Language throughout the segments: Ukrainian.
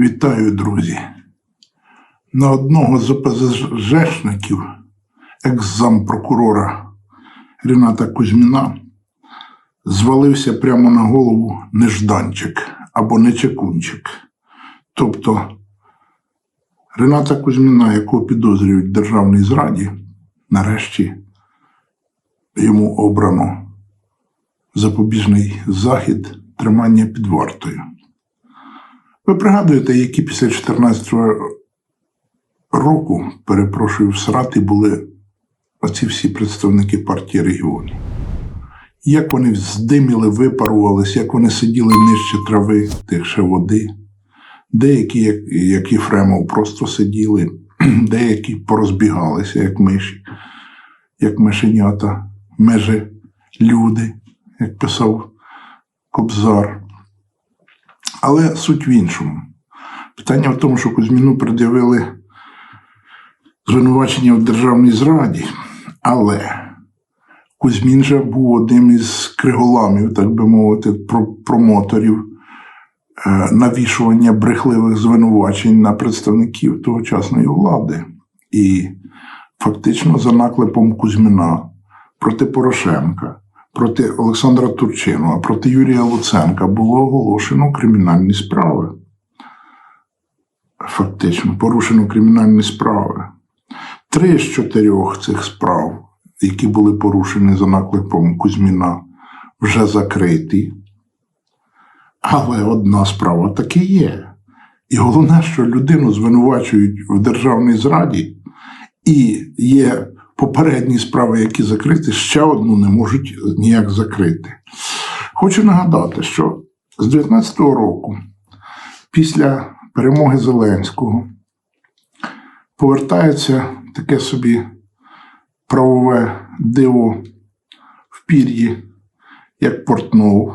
Вітаю, друзі. На одного з ОПЗЖшників, екс-зампрокурора Ріната Кузьміна, звалився прямо на голову нежданчик або нечекунчик. Тобто Рената Кузьміна, якого підозрюють в державній зраді, нарешті йому обрано запобіжний захід тримання під вартою. Ви пригадуєте, які після 2014 року, перепрошую, в Сраті були оці всі представники партії регіонів. Як вони здиміли, випарувались, як вони сиділи нижче трави, тих ще води. Деякі, як, як Єфремов, просто сиділи, деякі порозбігалися, як миші, як мишенята, межі люди, як писав Кобзар. Але суть в іншому. Питання в тому, що Кузьміну пред'явили звинувачення в державній зраді, але Кузьмін же був одним із криголамів, так би мовити, промоторів е, навішування брехливих звинувачень на представників тогочасної влади. І фактично за наклепом Кузьміна проти Порошенка, проти Олександра Турчинова, проти Юрія Луценка було оголошено кримінальні справи. Фактично, порушено кримінальні справи. Три з чотирьох цих справ, які були порушені за наклепом Кузьміна, вже закриті. Але одна справа таки є. І головне, що людину звинувачують в державній зраді, і є попередні справи, які закриті, ще одну не можуть ніяк закрити. Хочу нагадати, що з 2019 року, після перемоги Зеленського, повертається таке собі правове диво в пір'ї, як Портнов,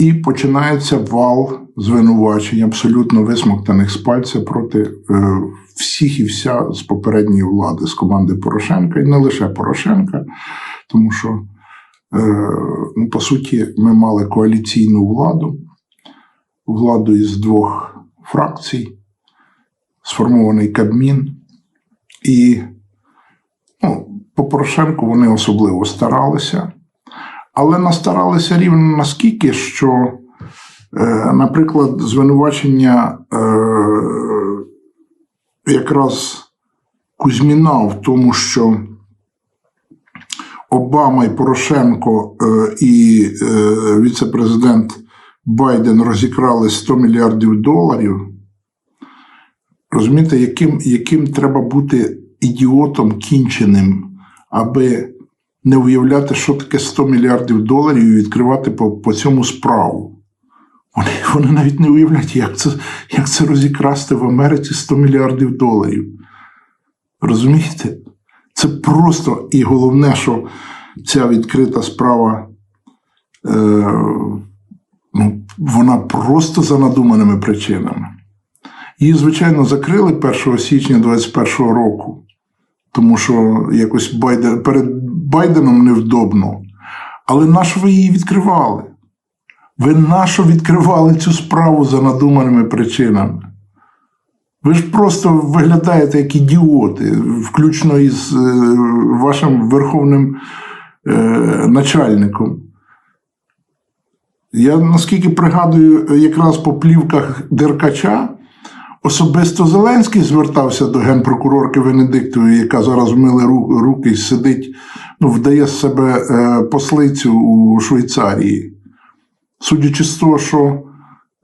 і починається вал звинувачень, абсолютно висмоктаних з пальця проти е, всіх і вся з попередньої влади, з команди Порошенка, і не лише Порошенка, тому що, е, ну, по суті, ми мали коаліційну владу, владу із двох фракцій, сформований Кабмін, і ну, по Порошенку вони особливо старалися. Але настаралися рівно наскільки, що, е, наприклад, звинувачення е, якраз Кузьміна в тому, що Обама і Порошенко е, і віце-президент Байден розікрали 100 мільярдів доларів. Розумієте, яким, яким треба бути ідіотом кінченим, аби не уявляти, що таке 100 мільярдів доларів і відкривати по, по цьому справу. Вони, вони навіть не уявляють, як це, як це розікрасти в Америці 100 мільярдів доларів. Розумієте? Це просто і головне, що ця відкрита справа, е, ну, вона просто за надуманими причинами. Її, звичайно, закрили 1 січня 2021 року, тому що якось Байден, перед Байденом невдобно. Але нащо ви її відкривали? Ви нащо відкривали цю справу за надуманими причинами? Ви ж просто виглядаєте як ідіоти, включно із е, вашим верховним е, начальником. Я наскільки пригадую, якраз по плівках Деркача особисто Зеленський звертався до генпрокурорки Венедиктової, яка зараз вмили ру- руки і сидить, ну, вдає з себе е, послицю у Швейцарії. Судячи з того, що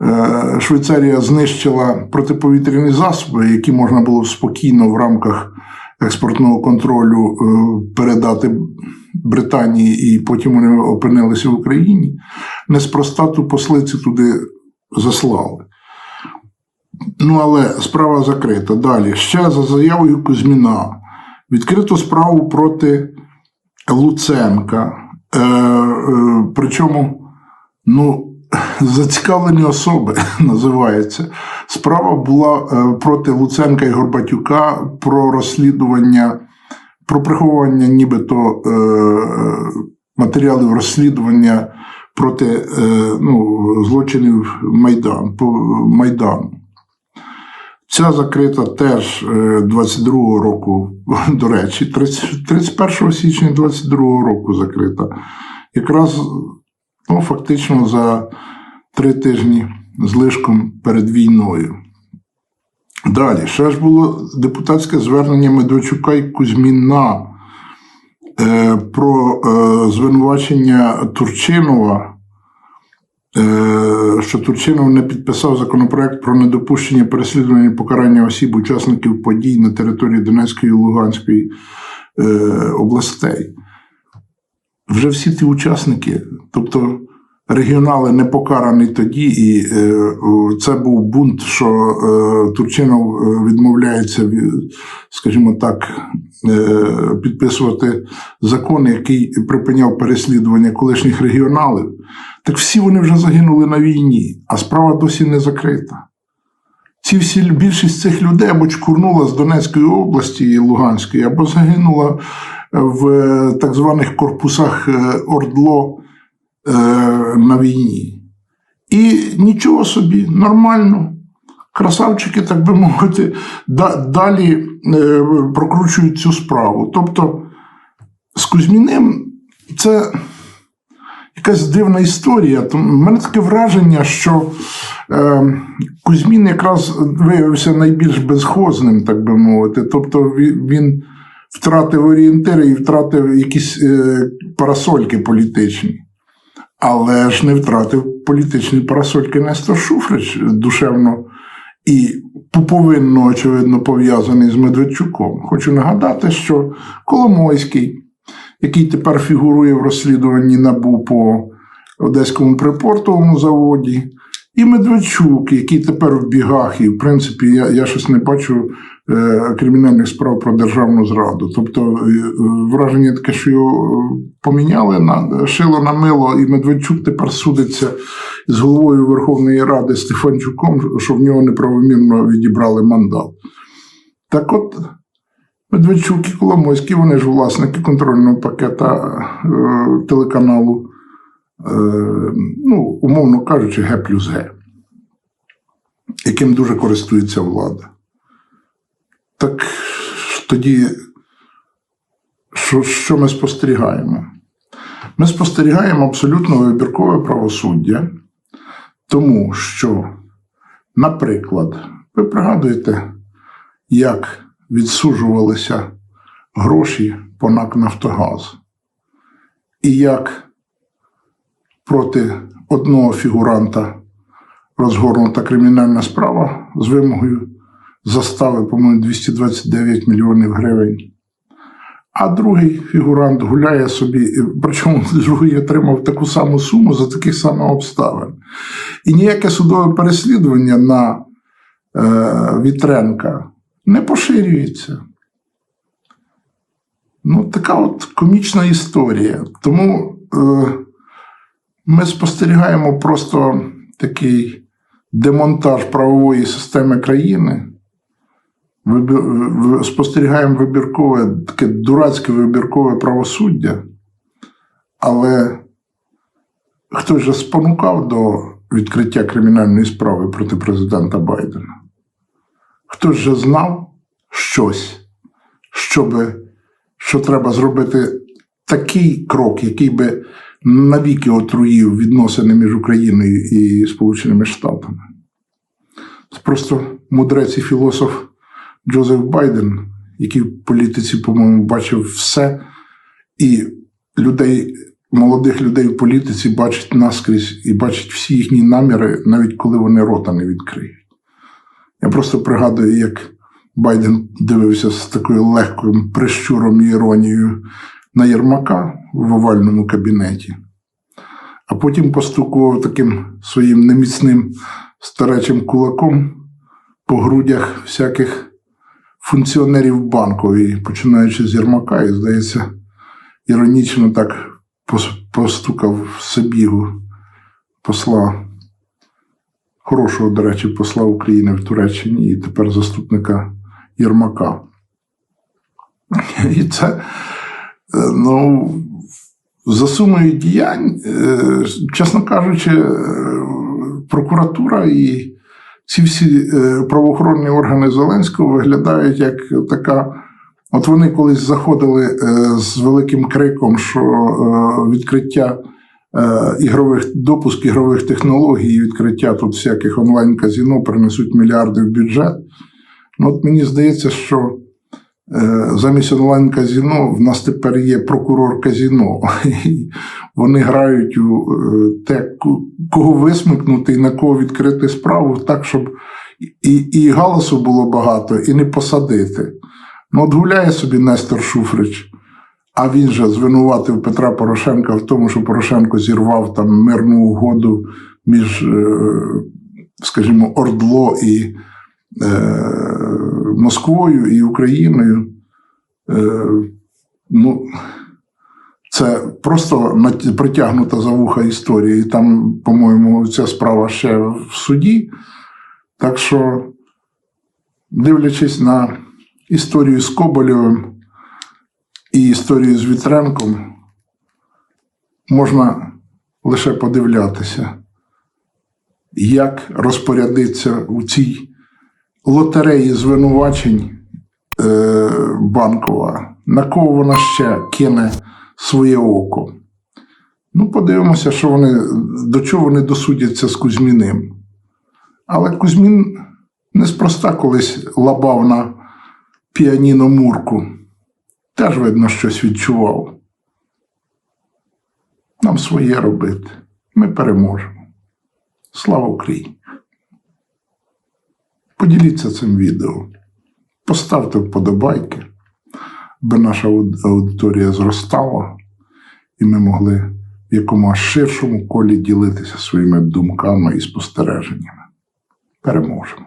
е, Швейцарія знищила протиповітряні засоби, які можна було спокійно в рамках експортного контролю е, передати Британії, і потім вони опинилися в Україні, неспроста ту послицю туди заслали. Ну, але справа закрита. Далі. Ще за заявою Кузьміна відкрито справу проти Луценка. Е, е, причому, ну, зацікавлені особи називається. Справа була е, проти Луценка і Горбатюка про розслідування, про приховування нібито е, матеріалів розслідування проти е, ну, злочинів Майдану. Ця закрита теж е, 22-го року, до речі, 30 31 січня 22-го року закрита. Якраз ну, фактично за три тижні з лишком перед війною. Далі, ще ж було депутатське звернення Медведчука і Кузьміна е, про е, звинувачення Турчинова, е, що Турчинов не підписав законопроект про недопущення переслідування і покарання осіб, учасників подій на території Донецької і Луганської е, областей. Вже всі ті учасники, тобто регіонали не покарані тоді, і е, це був бунт, що е, Турчинов е, відмовляється, від- скажімо так, підписувати закон, який припиняв переслідування колишніх регіоналів. Так всі вони вже загинули на війні, а справа досі не закрита. Ці всі більшість цих людей або чкурнула з Донецької області і Луганської, або загинула в так званих корпусах Ордло е, на війні. І нічого собі, нормально. Красавчики, так би мовити, далі е, прокручують цю справу. Тобто з Кузьміним це якась дивна історія. В мене таке враження, що е, Кузьмін якраз виявився найбільш безхозним, так би мовити. Тобто він, втратив орієнтири і втратив якісь парасольки політичні. Але ж не втратив політичні парасольки Нестор Шуфрич душевно і поповинно, очевидно, пов'язаний з Медведчуком. Хочу нагадати, що Коломойський, який тепер фігурує в розслідуванні НАБУ по Одеському припортовому заводі, і Медведчук, який тепер в бігах, і в принципі я, я щось не бачу кримінальних справ про державну зраду. Тобто е, е, враження таке, що його е, поміняли на шило на мило, і Медведчук тепер судиться з головою Верховної Ради Стефанчуком, що в нього неправомірно відібрали мандат. Так от. Медведчук і Коломойський, вони ж власники контрольного пакета е, телеканалу, е, ну, умовно кажучи, Г плюс Г, яким дуже користується влада. Так тоді, що, що ми спостерігаємо? Ми спостерігаємо абсолютно вибіркове правосуддя, тому що, наприклад, ви пригадуєте, як відсуджувалися гроші по НАК Нафтогаз, і як проти одного фігуранта розгорнута кримінальна справа з вимогою застави, по-моєму, 229 мільйонів гривень. А другий фігурант гуляє собі, причому другий отримав таку саму суму за таких самих обставин. І ніяке судове переслідування на е, Вітренка не поширюється. Ну, така от комічна історія. Тому е, ми спостерігаємо просто такий демонтаж правової системи країни. Спостерігаємо вибіркове, таке дурацьке вибіркове правосуддя, але хтось же спонукав до відкриття кримінальної справи проти президента Байдена. Хтось же знав щось, щоби, що треба зробити такий крок, який би навіки отруїв відносини між Україною і Сполученими Штатами. Просто мудрець і філософ Джозеф Байден, який в політиці, по-моєму, бачив все, і людей, молодих людей в політиці бачить наскрізь і бачить всі їхні наміри, навіть коли вони рота не відкриють. Я просто пригадую, як Байден дивився з такою легким прищуром і іронією на Єрмака в овальному кабінеті, а потім постукував таким своїм неміцним старечим кулаком по грудях всяких функціонерів банкової, починаючи з Єрмака, і, здається, іронічно так постукав Сабігу посла хорошого, до речі, посла України в Туреччині і тепер заступника Єрмака. І це, е, ну, За сумою діянь, е, чесно кажучи, е, прокуратура і ці всі е, правоохоронні органи Зеленського виглядають як така. От вони колись заходили е, з великим криком, що е, відкриття ігрових допуск ігрових технологій, відкриття тут всяких онлайн-казіно принесуть мільярди в бюджет. Ну, от мені здається, що замість онлайн-казіно в нас тепер є прокурор казіно. Вони грають у е, те, кого висмикнути і на кого відкрити справу, так, щоб і, і галасу було багато, і не посадити. Ну, от гуляє собі Нестор Шуфрич, а він же звинуватив Петра Порошенка в тому, що Порошенко зірвав там мирну угоду між, е, скажімо, Ордло і е, Москвою і Україною. Е, ну, це просто притягнута за вуха історія. І там, по-моєму, ця справа ще в суді. Так що, дивлячись на історію з Коболєвим і історію з Вітренком, можна лише подивлятися, як розпорядиться у цій лотереї звинувачень е, банкова, на кого вона ще кине своє око. Ну, подивимося, що вони, до чого вони досудяться з Кузьміним. Але Кузьмін неспроста колись лабав на піаніно Мурку. Теж, видно, щось відчував. Нам своє робити. Ми переможемо. Слава Україні! Поділіться цим відео. Поставте вподобайки, аби наша аудиторія зростала, і ми могли в якомога ширшому колі ділитися своїми думками і спостереженнями. Переможемо.